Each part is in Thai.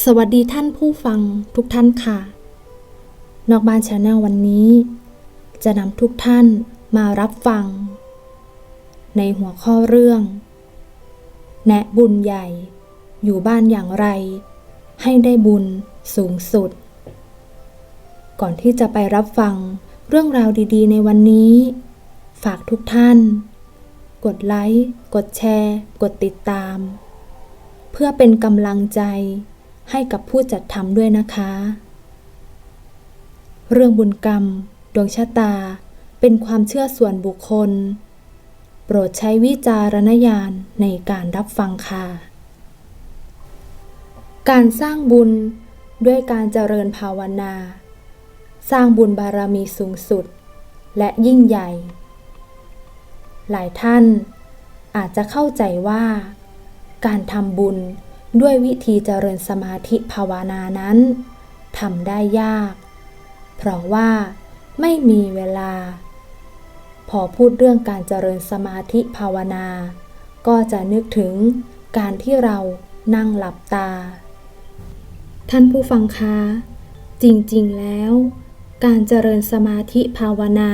สวัสดีท่านผู้ฟังทุกท่านค่ะ นอกบ้านชาแนลวันนี้ จะนำทุกท่านมารับฟัง ในหัวข้อเรื่อง แนะบุญใหญ่ อยู่บ้านอย่างไร ให้ได้บุญสูงสุด ก่อนที่จะไปรับฟังเรื่องราวดีๆ ในวันนี้ ฝากทุกท่าน กดไลค์ กดแชร์ กดติดตาม เพื่อเป็นกำลังใจ ให้กับผู้จัดทำด้วยนะคะ เรื่องบุญกรรม ดวงชะตา เป็นความเชื่อส่วนบุคคล โปรดใช้วิจารณญาณในการรับฟังค่ะ การสร้างบุญด้วยการเจริญภาวนา สร้างบุญบารมีสูงสุด และยิ่งใหญ่ หลายท่านอาจจะเข้าใจว่า การทำบุญ ด้วยวิธีเจริญสมาธิภาวนานั้นทำได้ยาก เพราะว่าไม่มีเวลา พอพูดเรื่องการเจริญสมาธิภาวนา ก็จะนึกถึงการที่เรานั่งหลับตา ท่านผู้ฟังคะ จริงๆแล้ว การเจริญสมาธิภาวนา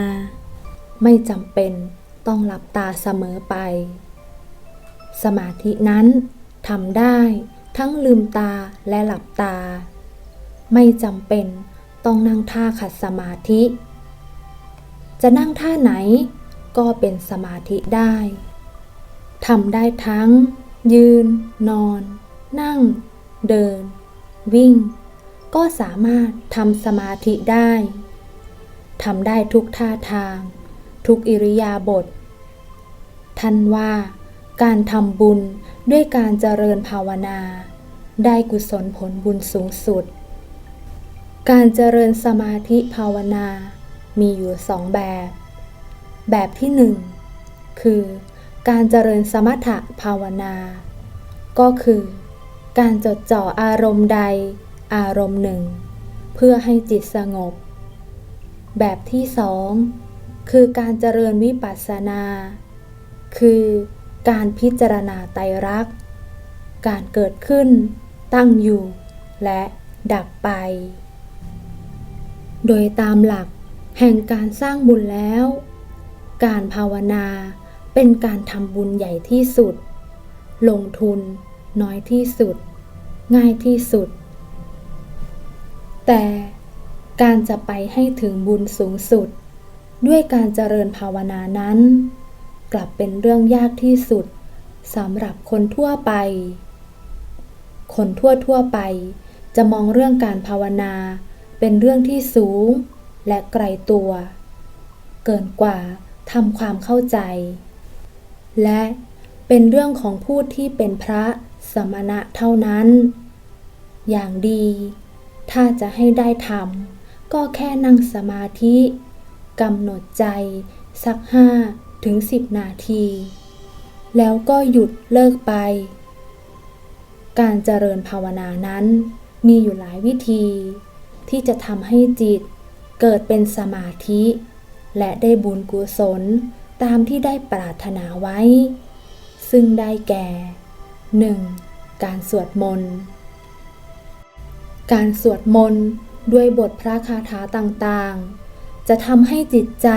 ไม่จำเป็นต้องหลับตาเสมอไป สมาธินั้น ทำได้ทั้งลืมตาและหลับตา ไม่จำเป็นต้องนั่งท่าขัดสมาธิ จะนั่งท่าไหนก็เป็นสมาธิได้ทำได้ทั้ง ยืน นอน นั่ง เดิน วิ่ง ก็สามารถทำสมาธิได้ทำได้ทุกท่าทาง ทุกอิริยาบถท่านว่า การทำบุญด้วยการเจริญภาวนา ได้กุศลผลบุญสูงสุด การเจริญสมาธิภาวนา มีอยู่สองแบบ แบบที่หนึ่งคือการเจริญสมถะภาวนา ก็คือ การจดจ่ออารมณ์ใดอารมณ์หนึ่ง เพื่อให้จิตสงบ แบบที่สองคือการเจริญวิปัสสนา คือ การพิจารณาไตรลักษณ์ การเกิดขึ้น ตั้งอยู่ และดับไป โดยตามหลักแห่งการสร้างบุญแล้ว การภาวนาเป็นการทำบุญใหญ่ที่สุด ลงทุนน้อยที่สุด ง่ายที่สุด แต่การจะไปให้ถึงบุญสูงสุด ด้วยการเจริญภาวนานั้น กลับเป็นเรื่องยากที่สุดสำหรับคนทั่วไป คนทั่วทั่วไป จะมองเรื่องการภาวนา เป็นเรื่องที่สูง และไกลตัว เกินกว่าทำความเข้าใจ และเป็นเรื่องของผู้ที่เป็นพระสมณะเท่านั้น อย่างดี ถ้าจะให้ได้ทำก็แค่นั่งสมาธิกำหนดใจสักห้า ถึงสิบนาที แล้วก็หยุดเลิกไป การเจริญภาวนานั้น มีอยู่หลายวิธี ที่จะทำให้จิต เกิดเป็นสมาธิ และได้บุญกุศลตามที่ได้ปรารถนาไว้ ซึ่งได้แก่ 1. การสวดมนต์การสวดมนต์ด้วยบทพระคาถาต่างๆ จะทำให้จิตใจ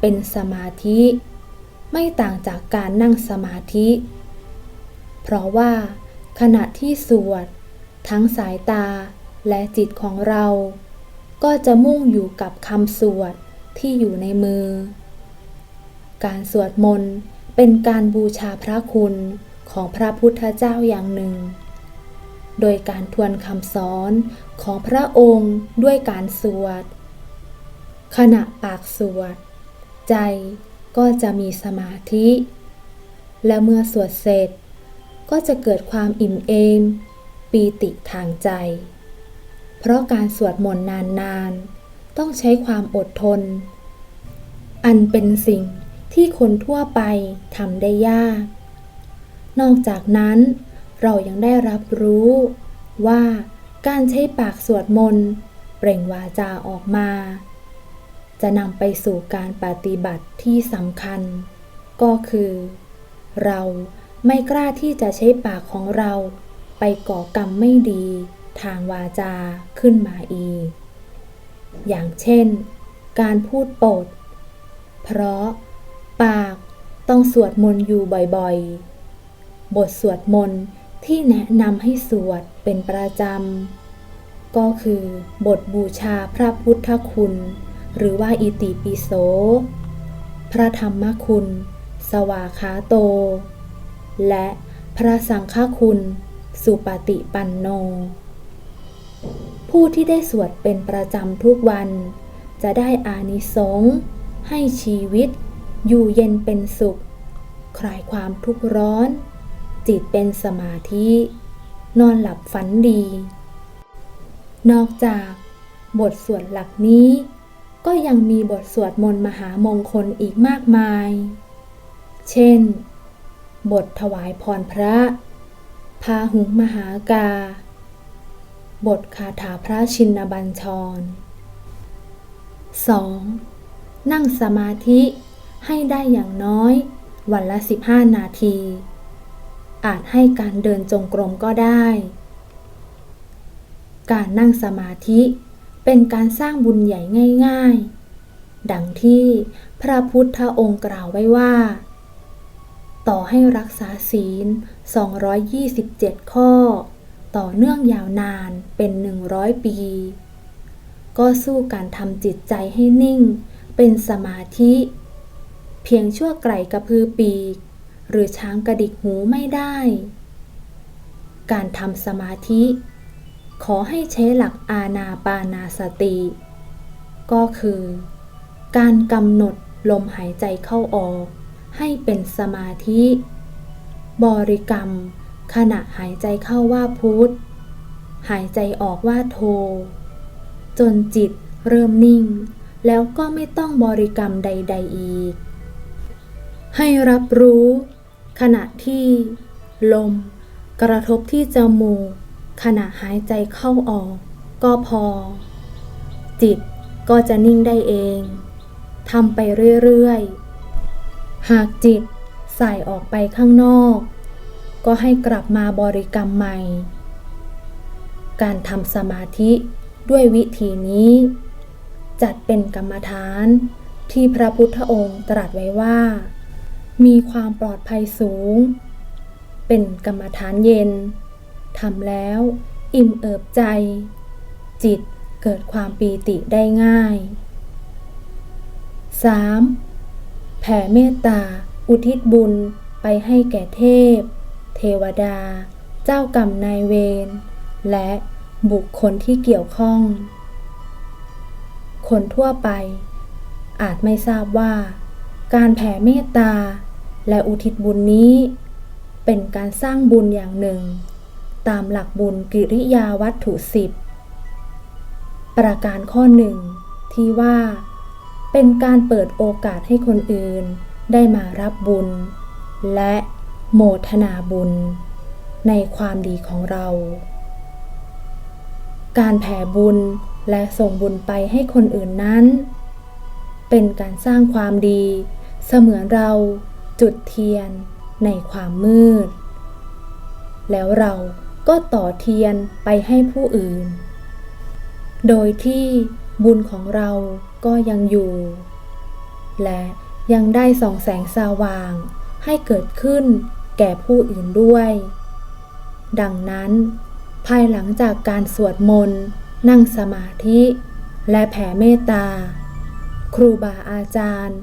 เป็นสมาธิ ไม่ต่างจากการนั่งสมาธิ เพราะว่า ขณะที่สวด ทั้งสายตาและจิตของเรา ก็จะมุ่งอยู่กับคำสวดที่อยู่ในมือ การสวดมนต์เป็นการบูชาพระคุณของพระพุทธเจ้าอย่างหนึ่ง โดยการทวนคำสอนของพระองค์ด้วยการสวด ขณะปากสวด ใจ ก็จะมีสมาธิ และเมื่อสวดเสร็จ ก็จะเกิดความอิ่มเอมปีติทางใจ เพราะการสวดมนต์นานๆ ต้องใช้ความอดทน อันเป็นสิ่งที่คนทั่วไปทำได้ยาก นอกจากนั้นเรายังได้รับรู้ว่าการใช้ปากสวดมนต์ เปล่งวาจาออกมา จะนำไปสู่การปฏิบัติที่สำคัญ ก็คือ เราไม่กล้าที่จะใช้ปากของเรา ไปก่อกรรมไม่ดี ทางวาจาขึ้นมาอีก อย่างเช่น การพูดปด เพราะ ปากต้องสวดมนต์อยู่บ่อยๆ บทสวดมนต์ที่แนะนำให้สวดเป็นประจำ ก็คือบทบูชาพระพุทธคุณ หรือว่าอิติปิโส พระธรรมคุณ สวาคาโต และพระสังฆคุณ สุปฏิปันโน ผู้ที่ได้สวดเป็นประจำทุกวัน จะได้อานิสงส์ให้ชีวิต อยู่เย็นเป็นสุข คลายความทุกข์ร้อน จิตเป็นสมาธิ นอนหลับฝันดี นอกจากบทสวดหลักนี้ ก็ยังมีบทสวดมนต์มหามงคลอีกมากมาย เช่น บทถวายพรพระ พาหุงมหากา บทคาถาพระชินบัญชร 2. นั่งสมาธิให้ได้อย่างน้อย วันละ 15 นาที อาจให้การเดินจงกรมก็ได้ การนั่งสมาธิ เป็นการสร้างบุญใหญ่ง่ายๆ ดังที่พระพุทธองค์กล่าวไว้ว่า ต่อให้รักษาศีล 227 ข้อ ต่อเนื่องยาวนานเป็น 100 ปี ก็สู้การทำจิตใจให้นิ่ง เป็นสมาธิ เพียงชั่วไกลกระพือปีก หรือช้างกระดิกหูไม่ได้ การทำสมาธิ ขอให้ใช้หลักอาณาปานาสติ ก็คือ การกำหนดลมหายใจเข้าออก ให้เป็นสมาธิ บริกรรม ขณะหายใจเข้าว่าพุทธหายใจออกว่าโท จนจิตเริ่มนิ่ง แล้วก็ไม่ต้องบริกรรมใด ๆ อีก ให้รับรู้ ขณะที่ ลม กระทบที่จมูก ขณะหายใจเข้าออก ก็พอ จิตก็จะนิ่งได้เองทำไปเรื่อยๆ หากจิตใสายออกไปข้างนอก ก็ให้กลับมาบริกรรมใหม่ การทำสมาธิด้วยวิธีนี้ จัดเป็นกรรมฐานที่พระพุทธองค์ตรัสไว้ว่า มีความปลอดภัยสูง เป็นกรรมฐานเย็น ทำแล้ว อิ่มเอิบใจ จิตเกิดความปีติได้ง่าย 3. แผ่เมตตา อุทิศบุญไปให้แก่เทพ เทวดา เจ้ากรรมนายเวร และบุคคลที่เกี่ยวข้อง คนทั่วไป อาจไม่ทราบว่า การแผ่เมตตาและอุทิศบุญนี้ เป็นการสร้างบุญอย่างหนึ่ง ตามหลักบุญกิริยาวัตถุสิบประการข้อหนึ่งที่ว่า เป็นการเปิดโอกาสให้คนอื่นได้มารับบุญ และโมทนาบุญ ในความดีของเรา การแผ่บุญและส่งบุญไปให้คนอื่นนั้น เป็นการสร้างความดี เสมือนเราจุดเทียนในความมืด แล้วเรา ก็ต่อเทียนไปให้ผู้อื่น โดยที่บุญของเราก็ยังอยู่ และยังได้ส่องแสงสว่างให้เกิดขึ้นแก่ผู้อื่นด้วย ดังนั้น ภายหลังจากการสวดมนต์ นั่งสมาธิ และแผ่เมตตา ครูบาอาจารย์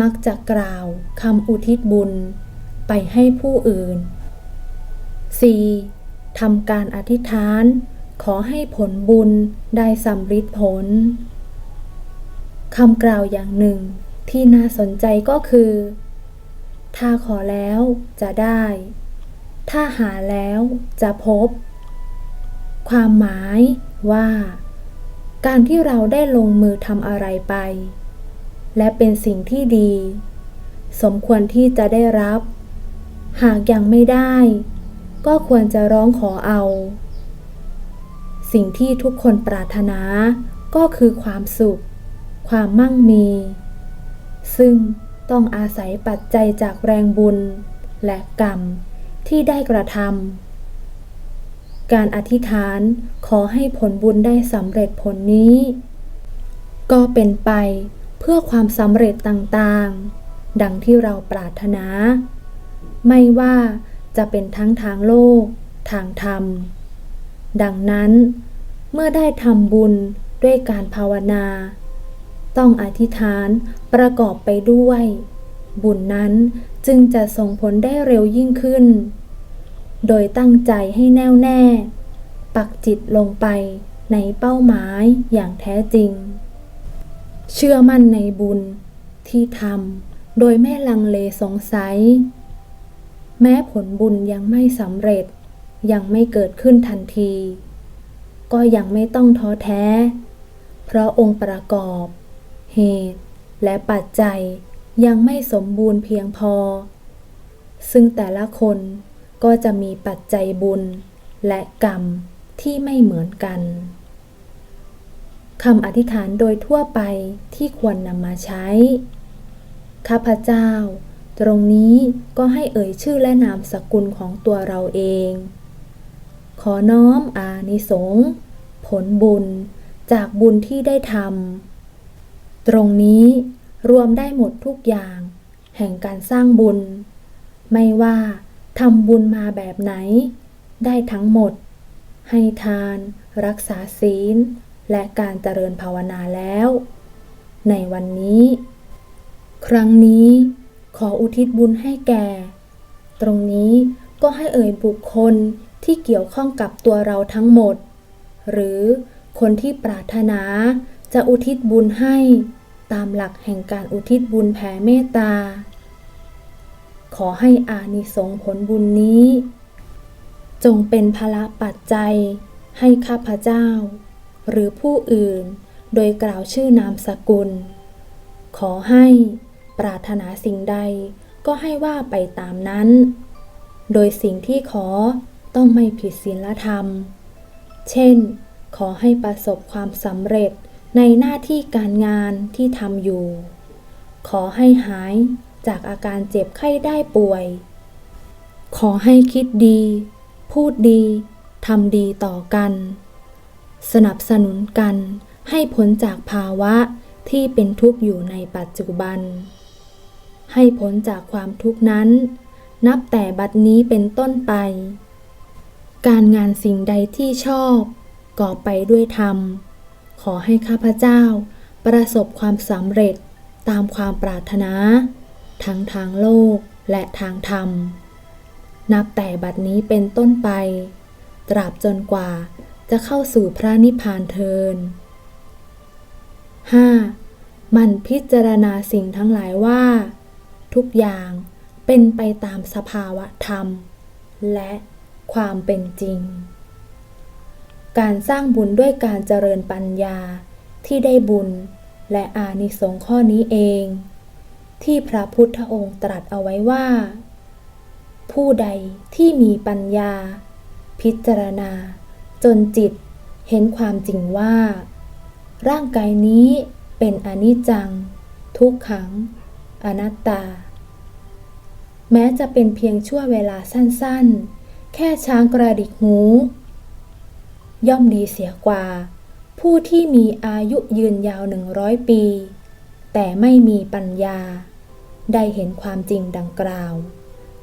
มักจะกล่าวคำอุทิศบุญไปให้ผู้อื่น 4. ทำการอธิษฐาน ขอให้ผลบุญได้สำฤทธิ์ผลคำกล่าวอย่างหนึ่งที่น่าสนใจก็คือ ถ้าขอแล้วจะได้ ถ้าหาแล้วจะพบ ความหมายว่า การที่เราได้ลงมือทำอะไรไป และเป็นสิ่งที่ดี สมควรที่จะได้รับ หากยังไม่ได้ ก็ควรจะร้องขอเอา สิ่งที่ทุกคนปรารถนาก็คือความสุข ความมั่งมี ซึ่งต้องอาศัยปัจจัยจากแรงบุญ และกรรมที่ได้กระทการอธิษฐานขอให้ผลบุญได้สำเร็จผลนี้ ก็เป็นไปเพื่อความสำเร็จต่างๆ ดังที่เราปรารถนา ไม่ว่า จะเป็นทั้งทางโลก ทางธรรม ดังนั้น เมื่อได้ทำบุญด้วยการภาวนา ต้องอธิษฐานประกอบไปด้วย บุญนั้นจึงจะส่งผลได้เร็วยิ่งขึ้น โดยตั้งใจให้แน่วแน่ ปักจิตลงไปในเป้าหมายอย่างแท้จริง เชื่อมั่นในบุญที่ทำโดยไม่ลังเลสงสัย แม้ผลบุญยังไม่สำเร็จ ยังไม่เกิดขึ้นทันที ก็ยังไม่ต้องท้อแท้ เพราะองค์ประกอบ เหตุ และปัจจัยยังไม่สมบูรณ์เพียงพอ ซึ่งแต่ละคนก็จะมีปัจจัยบุญและกรรมที่ไม่เหมือนกันคำอธิษฐานโดยทั่วไปที่ควรนำมาใช้ ข้าพเจ้า ตรงนี้ก็ให้เอ่ยชื่อและนามสกุลของตัวเราเอง ขอน้อมอานิสงส์ผลบุญจากบุญที่ได้ทำ ตรงนี้รวมได้หมดทุกอย่าง แห่งการสร้างบุญ ไม่ว่าทำบุญมาแบบไหน ได้ทั้งหมด ให้ทาน รักษาศีล และการเจริญภาวนาแล้ว ในวันนี้ ครั้งนี้ ขออุทิศบุญให้แก่ ตรงนี้ก็ให้เอ่ยบุคคลที่เกี่ยวข้องกับตัวเราทั้งหมด หรือคนที่ปรารถนาจะอุทิศบุญให้ตามหลักแห่งการอุทิศบุญแผ่เมตตา ขอให้อานิสงส์ผลบุญนี้ จงเป็นพละปัจจัย ให้ข้าพเจ้า หรือผู้อื่นโดยกล่าวชื่อนามสกุล ขอให้ ปรารถนาสิ่งใดก็ให้ว่าไปตามนั้น โดยสิ่งที่ขอต้องไม่ผิดศีลธรรม เช่น ขอให้ประสบความสำเร็จในหน้าที่การงานที่ทำอยู่ ขอให้หายจากอาการเจ็บไข้ได้ป่วย ขอให้คิดดี พูดดี ทำดีต่อกัน สนับสนุนกันให้พ้นจากภาวะที่เป็นทุกข์อยู่ในปัจจุบัน ให้พ้นจากความทุกข์นั้น นับแต่บัดนี้เป็นต้นไป การงานสิ่งใดที่ชอบ ก่อไปด้วยธรรม ขอให้ข้าพเจ้า ประสบความสำเร็จตามความปรารถนา ทั้งทางโลกและทางธรรม นับแต่บัดนี้เป็นต้นไป ตราบจนกว่าจะเข้าสู่พระนิพพานเทิน 5. มันพิจารณาสิ่งทั้งหลายว่า ทุกอย่างเป็นไปตามสภาวะธรรม และความเป็นจริง การสร้างบุญด้วยการเจริญปัญญาที่ได้บุญและอานิสงส์ข้อนี้เอง ที่พระพุทธองค์ตรัสเอาไว้ว่า ผู้ใดที่มีปัญญา พิจารณา จนจิตเห็นความจริงว่า ร่างกายนี้เป็นอนิจจัง ทุกขัง อนัตตา แม้จะเป็นเพียงชั่วเวลาสั้นๆ แค่ช้างกระดิกหู ย่อมดีเสียกว่า ผู้ที่มีอายุยืนยาวหนึ่งร้อยปี แต่ไม่มีปัญญา ได้เห็นความจริงดังกล่าว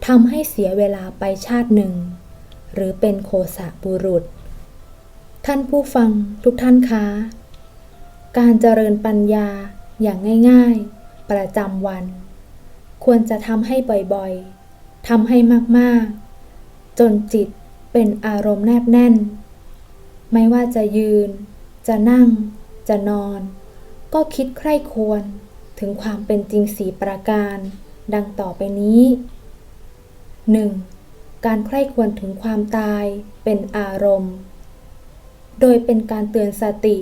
ทำให้เสียเวลาไปชาติหนึ่ง หรือเป็นโคสะบุรุษ ท่านผู้ฟังทุกท่านคะ การเจริญปัญญาอย่างง่าย ๆ ประจำวัน ควรจะทำให้บ่อยๆทำให้มากๆ จนจิตเป็นอารมณ์แนบแน่น ไม่ว่าจะยืน จะนั่ง จะนอน ก็คิดใคร่ควรถึงความเป็นจริงสีประการ ดังต่อไปนี้ 1. การใคร่ควรถึงความตายเป็นอารมณ์ โดยเป็นการเตือนสติ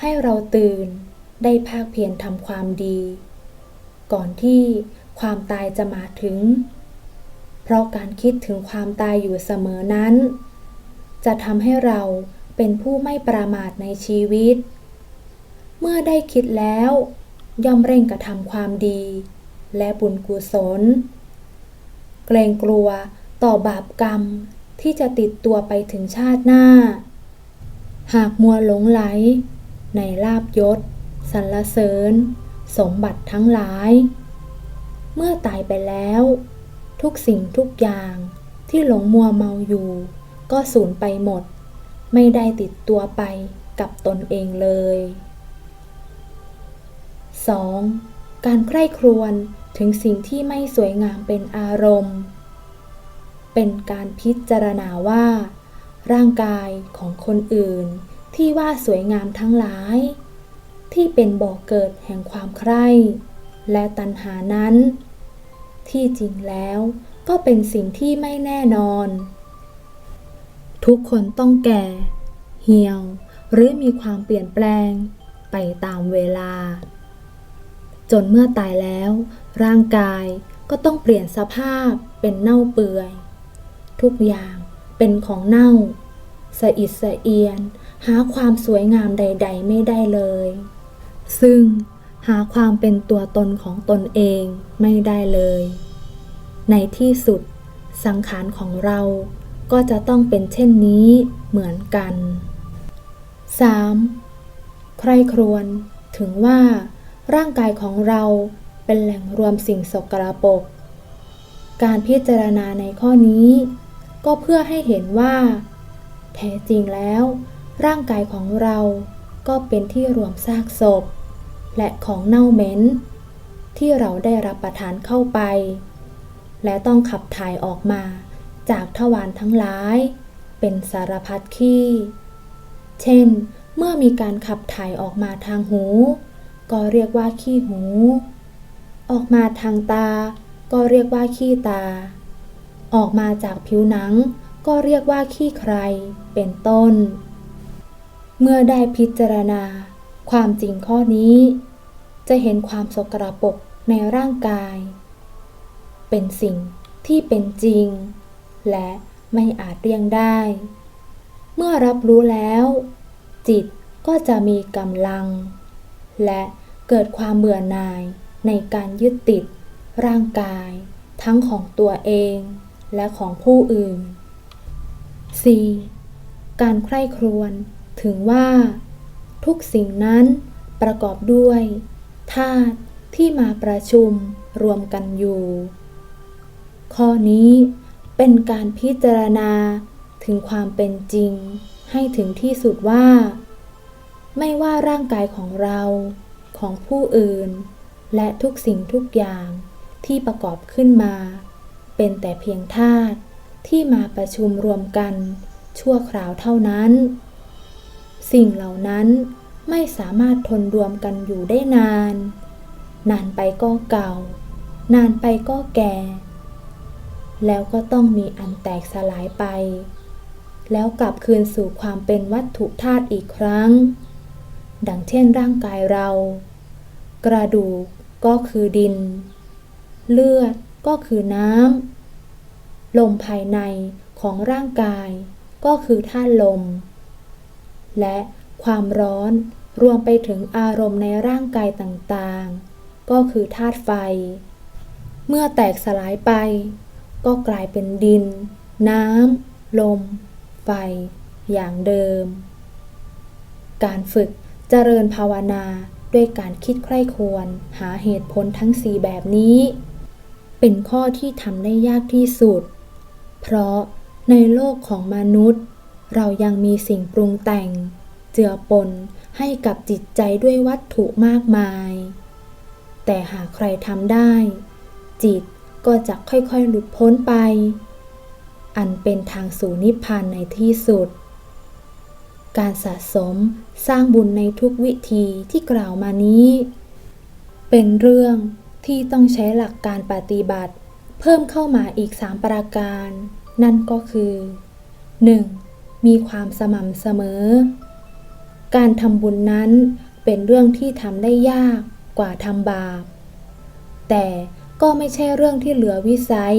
ให้เราตื่นได้ภาคเพียรทำความดี ก่อนที่ความตายจะมาถึง เพราะการคิดถึงความตายอยู่เสมอนั้น จะทำให้เราเป็นผู้ไม่ประมาทในชีวิต เมื่อได้คิดแล้ว ย่อมเร่งกระทำความดี และบุญกุศล เกรงกลัวต่อบาปกรรมที่จะติดตัวไปถึงชาติหน้า หากมัวหลงไหล ในลาบยศสรรเสริญ สมบัติทั้งหลาย เมื่อตายไปแล้ว ทุกสิ่งทุกอย่างที่หลงมัวเมาอยู่ ก็สูญไปหมด ไม่ได้ติดตัวไปกับตนเองเลย 2. การใคร่ครวญถึงสิ่งที่ไม่สวยงามเป็นอารมณ์ เป็นการพิจารณาว่า ร่างกายของคนอื่นที่ว่าสวยงามทั้งหลาย ที่เป็นบ่อกเกิดแห่งความใคร่และตัณหานั้น ที่จริงแล้วก็เป็นสิ่งที่ไม่แน่นอน ทุกคนต้องแก่ เหี่ยว หรือมีความเปลี่ยนแปลงไปตามเวลา จนเมื่อตายแล้ว ร่างกายก็ต้องเปลี่ยนสภาพเป็นเน่าเปื่อย ทุกอย่างเป็นของเน่าสะอิดสะเอียน หาความสวยงามใด ๆ ไม่ได้เลย ซึ่งหาความเป็นตัวตนของตนเองไม่ได้เลย ในที่สุดสังขารของเราก็จะต้องเป็นเช่นนี้เหมือนกัน 3. ใครครวญถึงว่า ร่างกายของเราเป็นแหล่งรวมสิ่งสกรปรก การพิจารณาในข้อนี้ ก็เพื่อให้เห็นว่า แท้จริงแล้ว ร่างกายของเราก็เป็นที่รวมซากศพ และของเน่าเหม็นที่เราได้รับประทานเข้าไป และต้องขับถ่ายออกมาจากทวารทั้งหลาย เป็นสารพัดขี้ เช่น เมื่อมีการขับถ่ายออกมาทางหู ก็เรียกว่าขี้หู ออกมาทางตา ก็เรียกว่าขี้ตา ออกมาจากผิวหนัง ก็เรียกว่าขี้ใคร เป็นต้น เมื่อได้พิจารณา ความจริงข้อนี้ จะเห็นความสกรปรกในร่างกาย เป็นสิ่งที่เป็นจริง และไม่อาจเลี่ยงได้ เมื่อรับรู้แล้ว จิตก็จะมีกำลัง และเกิดความเบื่อหน่ายในการยึดติด ร่างกาย ทั้งของตัวเองและของผู้อื่น 4. การใคร่ครวญถึงว่า ทุกสิ่งนั้นประกอบด้วย ธาตุที่มาประชุมรวมกันอยู่ ข้อนี้เป็นการพิจารณาถึงความเป็นจริงให้ถึงที่สุดว่า ไม่ว่าร่างกายของเราของผู้อื่น และทุกสิ่งทุกอย่างที่ประกอบขึ้นมา เป็นแต่เพียงธาตุที่มาประชุมรวมกัน ชั่วคราวเท่านั้น สิ่งเหล่านั้น ไม่สามารถทนรวมกันอยู่ได้นาน นานไปก็เก่า นานไปก็แก่ แล้วก็ต้องมีอันแตกสลายไป แล้วกลับคืนสู่ความเป็นวัตถุธาตุอีกครั้ง ดังเช่นร่างกายเรา กระดูกก็คือดิน เลือดก็คือน้ำลมภายในของร่างกายก็คือธาตุลม และความร้อน รวมไปถึงอารมณ์ในร่างกายต่างๆ ก็คือธาตุไฟ เมื่อแตกสลายไป ก็กลายเป็นดิน น้ำ ลม ไฟ อย่างเดิม การฝึกเจริญภาวนาด้วยการคิดใคร่ควรหาเหตุผลทั้งสี่แบบนี้ เป็นข้อที่ทำได้ยากที่สุด เพราะในโลกของมนุษย์ เรายังมีสิ่งปรุงแต่ง เจือปน ให้กับจิตใจด้วยวัตถุมากมาย แต่หากใครทำได้ จิตก็จะค่อยๆหลุดพ้นไป อันเป็นทางสู่นิพพานในที่สุด การสะสมสร้างบุญในทุกวิธีที่กล่าวมานี้ เป็นเรื่องที่ต้องใช้หลักการปฏิบัติ เพิ่มเข้ามาอีก 3 ประการ นั่นก็คือ 1. มีความสม่ำเสมอ การทำบุญนั้นเป็นเรื่องที่ทำได้ยากกว่าทำบาป แต่ก็ไม่ใช่เรื่องที่เหลือวิสัย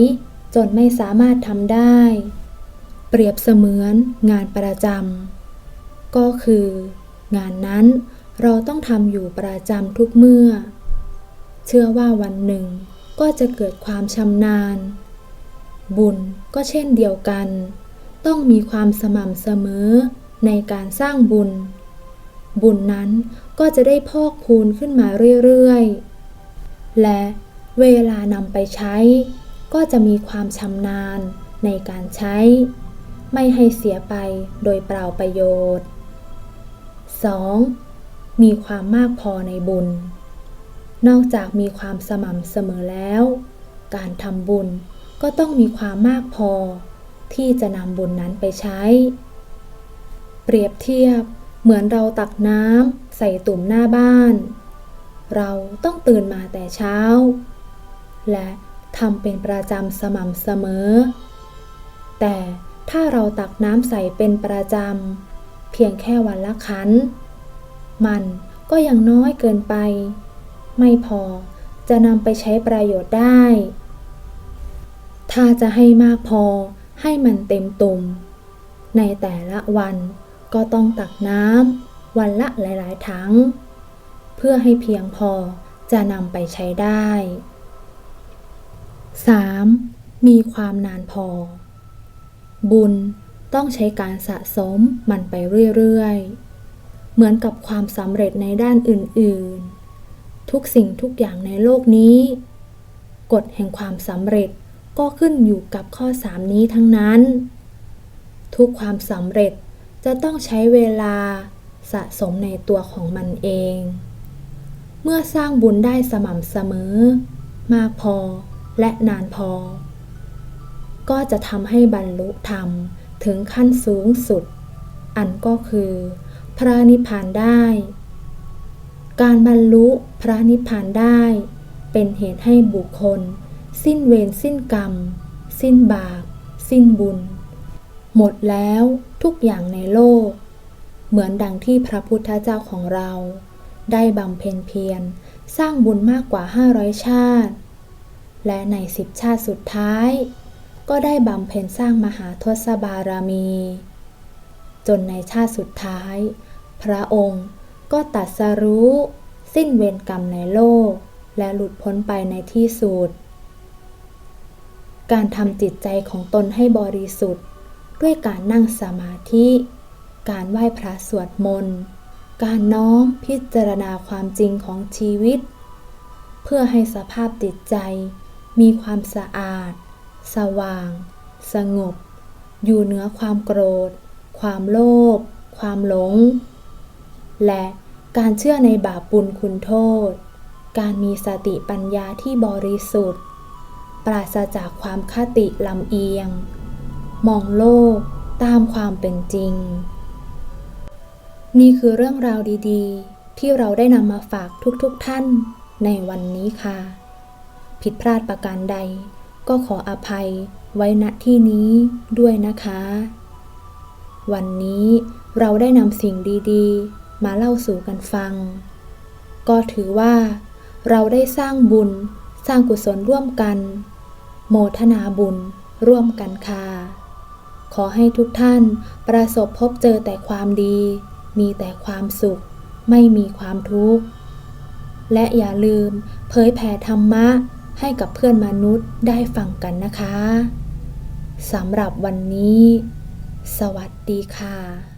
จนไม่สามารถทำได้ เปรียบเสมือนงานประจำก็คือ งานนั้นเราต้องทำอยู่ประจำทุกเมื่อ เชื่อว่าวันหนึ่งก็จะเกิดความชำนาญ บุญก็เช่นเดียวกัน ต้องมีความสม่ำเสมอในการสร้างบุญ บุญนั้นก็จะได้พอกพูนขึ้นมาเรื่อยๆ และเวลานำไปใช้ ก็จะมีความชำนาญในการใช้ ไม่ให้เสียไปโดยเปล่าประโยชน์ 2. มีความมากพอในบุญ นอกจากมีความสม่ำเสมอแล้ว การทำบุญก็ต้องมีความมากพอ ที่จะนำบุญนั้นไปใช้ เปรียบเทียบ เหมือนเราตักน้ำใส่ตุ่มหน้าบ้าน เราต้องตื่นมาแต่เช้า และทำเป็นประจำสม่ำเสมอ แต่ถ้าเราตักน้ำใส่เป็นประจำ เพียงแค่วันละคัน มันก็ยังน้อยเกินไป ไม่พอจะนำไปใช้ประโยชน์ได้ ถ้าจะให้มากพอให้มันเต็มตุ่ม ในแต่ละวัน ก็ต้องตักน้ำวันละหลาย ๆ ถัง เพื่อให้เพียงพอจะนำไปใช้ได้ 3. มีความนานพอ บุญต้องใช้การสะสมมันไปเรื่อย ๆ เหมือนกับความสำเร็จในด้านอื่น ๆ ทุกสิ่งทุกอย่างในโลกนี้ กฎแห่งความสำเร็จก็ขึ้นอยู่กับข้อ 3 นี้ทั้งนั้น ทุกความสำเร็จ จะต้องใช้เวลาสะสมในตัวของมันเอง เมื่อสร้างบุญได้สม่ำเสมอ มากพอและนานพอ ก็จะทำให้บรรลุธรรมถึงขั้นสูงสุด อันก็คือ พระนิพพานได้ การบรรลุพระนิพพานได้ เป็นเหตุให้บุคคล สิ้นเวรสิ้นกรรม สิ้นบาป สิ้นบุญ หมดแล้ว ทุกอย่างในโลก เหมือนดังที่พระพุทธเจ้าของเรา ได้บำเพ็ญเพียรสร้างบุญมากกว่า 500 ชาติ และในสิบชาติสุดท้าย ก็ได้บำเพ็ญสร้างมหาทศบารมี จนในชาติสุดท้าย พระองค์ก็ตัดสรู้ สิ้นเวรกรรมในโลก และหลุดพ้นไปในที่สุด การทำจิตใจของตนให้บริสุทธิ์ ด้วยการนั่งสมาธิ การไหว้พระสวดมนต์ การน้อมพิจารณาความจริงของชีวิต เพื่อให้สภาพจิตใจ มีความสะอาด สว่าง สงบ อยู่เหนือความโกรธ ความโลภ ความหลง และการเชื่อในบาปบุญคุณโทษ การมีสติปัญญาที่บริสุทธิ์ ปราศจากความคติลำเอียง มองโลกตามความเป็นจริง นี่คือเรื่องราวดีๆ ที่เราได้นำมาฝากทุกๆทท่านในวันนี้ค่ะ ผิดพลาดประการใด ก็ขออภัยไว้ณที่นี้ด้วยนะคะ วันนี้เราได้นำสิ่งดีๆ มาเล่าสู่กันฟัง ก็ถือว่า เราได้สร้างบุญ สร้างกุศลร่วมกัน โมทนาบุญร่วมกันค่ะ ขอให้ทุกท่านประสบพบเจอแต่ความดี มีแต่ความสุข ไม่มีความทุกข์ และอย่าลืมเผยแผ่ธรรมะให้กับเพื่อนมนุษย์ได้ฟังกันนะคะ สำหรับวันนี้ สวัสดีค่ะ